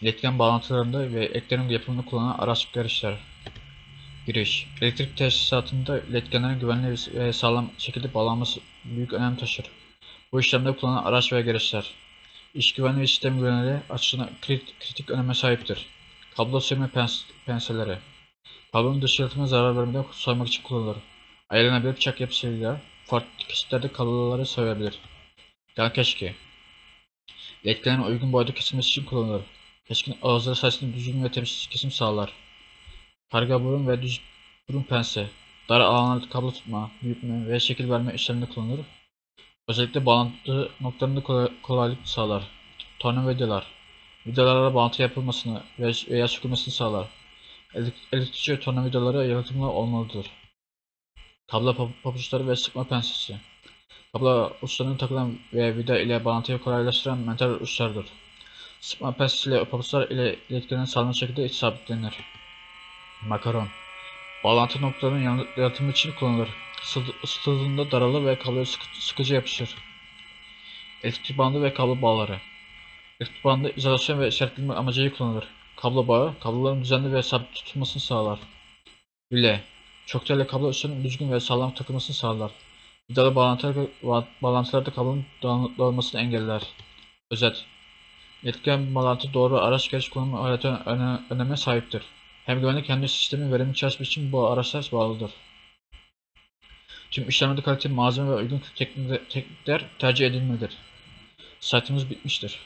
iletken bağlantılarında ve eklerin yapımında kullanılan araç gereçler. Giriş. Elektrik tesisatında iletkenlerin güvenli ve sağlam şekilde bağlanması büyük önem taşır. Bu işlemde kullanılan araç ve gereçler. İş güvenliği ve sistem güvenliği açısından kritik, kritik öneme sahiptir. Kablo sökme pens penseleri. Kablonun dış yalıtımına zarar vermeden saymak için kullanılır. Ayarlanabilir bıçak yapısıyla farklı kesitlerde kabloları sayabilir. Yan keşke. Iletkenlerin uygun boyda kesilmesi için kullanılır. Keskin ağızları sayesinde düzgün ve temiz kesim sağlar. Karga burun ve düz burun pense. Dar alanlarda kablo tutma, büyütme ve şekil verme işleminde kullanılır. Özellikle bağlantı noktalarında kolay- kolaylık sağlar. Tornavidalar. Vidalarla bağlantı yapılmasını ve- veya sökülmesini sağlar. Elektrik- Elektrikçi tornavidaları yalıtımlı olmalıdır. Kablo pap- pabuçları ve sıkma pensesi. Kablo uçlarına takılan ve vida ile bağlantıyı kolaylaştıran metal uçlardır. Sıkma pensesi ile pabuçlar ile iletkenlerin sağlam şekilde sabitlenir. Makaron. Bağlantı noktalarının yalıtımı için kullanılır. Isıt- Isıtıldığında daralır ve kabloya sıkı- sıkıcı yapışır. Elektrik bandı ve kablo bağları. Elektrik bandı izolasyon ve işaretleme amacıyla kullanılır. Kablo bağı, kabloların düzenli ve sabit tutulmasını sağlar. Rüle. Çok değerli kablo uçlarının düzgün ve sağlam takılmasını sağlar. Vidalı bağlantılar, ba- bağlantılarda kablonun dağılmasını engeller. Özet. Iletken bağlantı doğru araç gereç kullanımı hayatı öne, öneme sahiptir. Hem güvenlik hem de sistemin verimli çalışması için bu araçlar bağlıdır. Tüm işlemlerde kaliteli malzeme ve uygun teknikler, tercih edilmelidir. Saytımız bitmiştir.